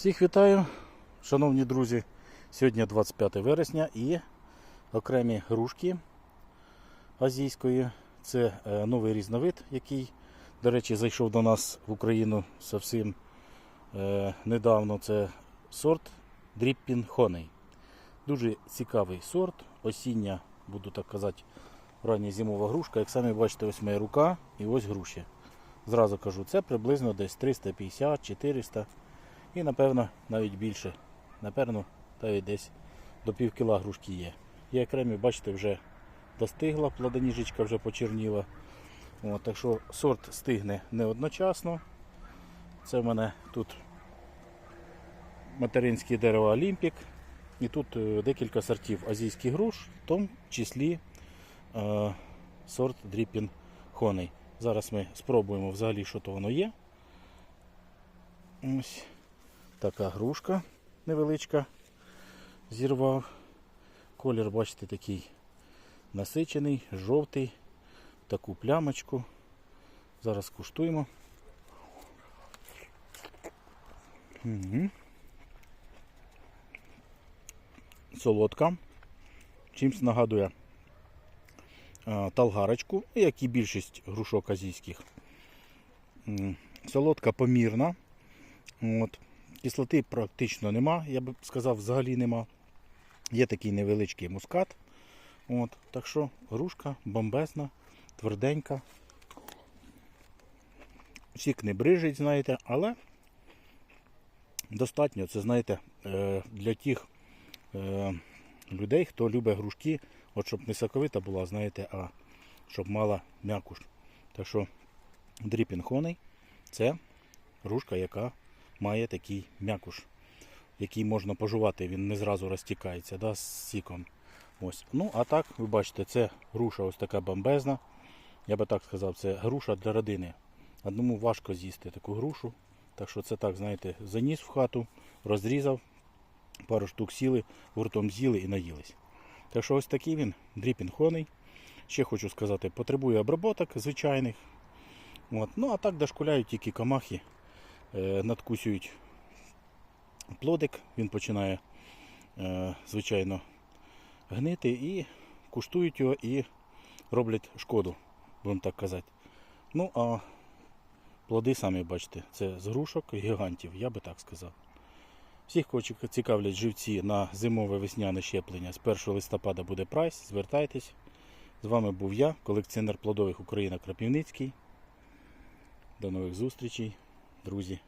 Всіх вітаю, шановні друзі. Сьогодні 25 вересня і окремі грушки азійської. Це е, новий різновид, який, до речі, зайшов до нас в Україну зовсім е, недавно. Це сорт Dripping Honey. Дуже цікавий сорт. Осіння, буду так казати, рання зимова грушка. Як самі бачите, ось моя рука і ось груші. Зразу кажу, це приблизно десь 350-400 і напевно навіть більше. Напевно, навіть десь до пів кіла грушки є. І окремі, бачите, вже достигла, плодоніжечка вже почерніла. От, так що сорт стигне не одночасно. Це в мене тут материнське дерево Олімпік. І тут е, декілька сортів азійських груш, в тому числі е, сорт Dripping Honey. Зараз ми спробуємо взагалі, що то воно є. Ось така грушка невеличка. Зірвав. Колір, бачите, такий насичений, жовтий, таку плямочку. Зараз куштуємо. Угу. Солодка. Чимсь нагадує талгарочку, як і більшість грушок азійських. Солодка помірна. От. Кислоти практично нема, я б сказав, взагалі нема. Є такий невеличкий мускат. От. Так що грушка бомбезна, тверденька. Сік не брижить, знаєте, але достатньо, це знаєте, е, для тих е, людей, хто любить грушки, от щоб не соковита була, знаєте, а щоб мала м'якуш. Так що дріпінг це грушка, яка має такий м'якуш, який можна пожувати, він не зразу розтікається да, з сіком. Ось. Ну, а так, ви бачите, це груша ось така бомбезна. Я би так сказав, це груша для родини. Одному важко з'їсти таку грушу. Так що це так, знаєте, заніс в хату, розрізав, пару штук сіли, гуртом з'їли і наїлись. Так що ось такий він, дріпінг honey. Ще хочу сказати, потребує оброботок звичайних. От. Ну а так дошкуляють тільки камахи, надкусюють плодик, він починає, е, звичайно, гнити і куштують його і роблять шкоду, будемо так казати. Ну, а плоди самі бачите, це з грушок гігантів, я би так сказав. Всіх, цікавлять живці на зимове весняне щеплення, з 1 листопада буде прайс, звертайтесь. З вами був я, колекціонер плодових Україна Крапівницький. До нових зустрічей, друзі.